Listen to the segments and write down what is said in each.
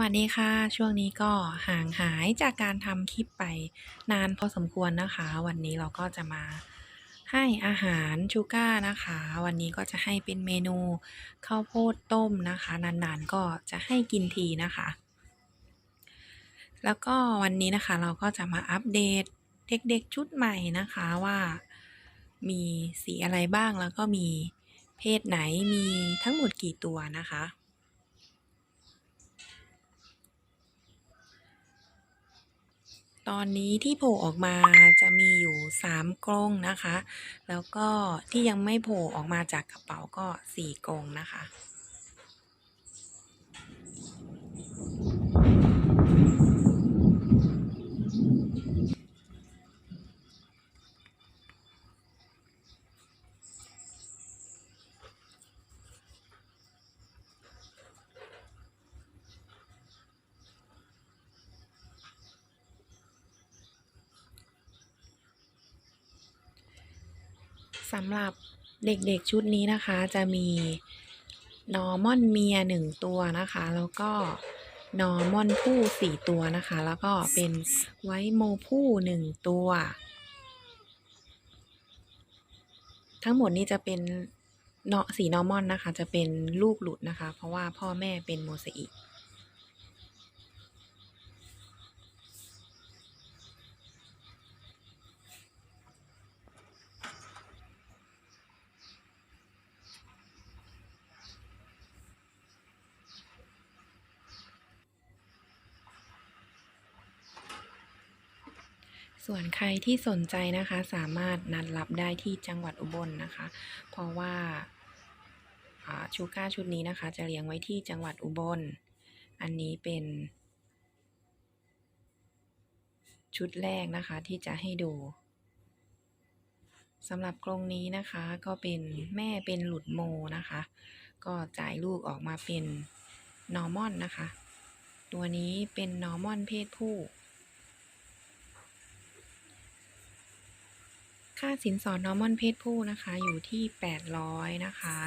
วัสดีค่ะ ช่วงนี้ก็ห่างหายจากการทำคลิปไปนานพอสมควรนะคะ วันนี้เราก็จะมาให้อาหารชูก้านะคะ วันนี้ก็จะให้เป็นเมนูข้าวโพดต้มนะคะ นานๆก็จะให้กินทีนะคะ แล้วก็วันนี้นะคะเราก็จะมาอัปเดตเด็กๆชุดใหม่นะคะว่ามีสีอะไรบ้างแล้วก็มีเพศไหนมีทั้งหมดกี่ตัวนะคะ ตอนนี้ที่โผล่ออกมาจะมีอยู่ 3กรงนะคะ แล้วก็ที่ยังไม่โผล่ออกมาจากกระเป๋าก็ 4กรงนะคะ สำหรับเด็กๆชุดนี้นะคะจะมีนอร์มอนเมีย1ตัวนะคะ แล้วก็นอร์มอนผู้4ตัวนะคะ แล้วก็เป็นไวโมผู้1ตัว ทั้งหมดนี้จะเป็นเนาะสีนอร์มอนนะคะ จะเป็นลูกหลุดนะคะ เพราะว่าพ่อแม่เป็นโมเสอิก ส่วนใครที่สนใจนะคะสามารถนัดรับได้ที่จังหวัดอุบลนะคะ เพราะว่าอ่าชูก้าชุดนี้นะคะ จะเลี้ยงไว้ที่จังหวัดอุบล อันนี้เป็น ชุดแรกนะคะที่จะให้ดูสำหรับกรงนี้นะคะก็เป็นแม่เป็นหลุดโมนะคะ ก็จ่ายลูกออกมาเป็นนอร์มอนนะคะ ตัวนี้เป็นนอร์มอนเพศผู้ ค่าสินสอดนอร์มอนเพศผู้นะคะ อยู่ที่ 800 นะคะ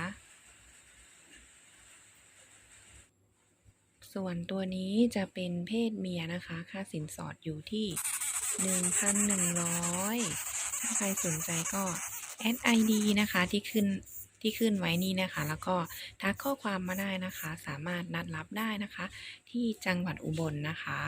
ส่วนตัวนี้จะเป็นเพศเมียนะคะ ค่าสินสอดอยู่ที่ 1,100 ถ้าใครสนใจก็แอด ID นะคะที่ขึ้นที่ขึ้นไว้นี่นะคะ แล้วก็ทักข้อความมาได้นะคะ สามารถนัดรับได้นะคะ ที่จังหวัดอุบลนะคะ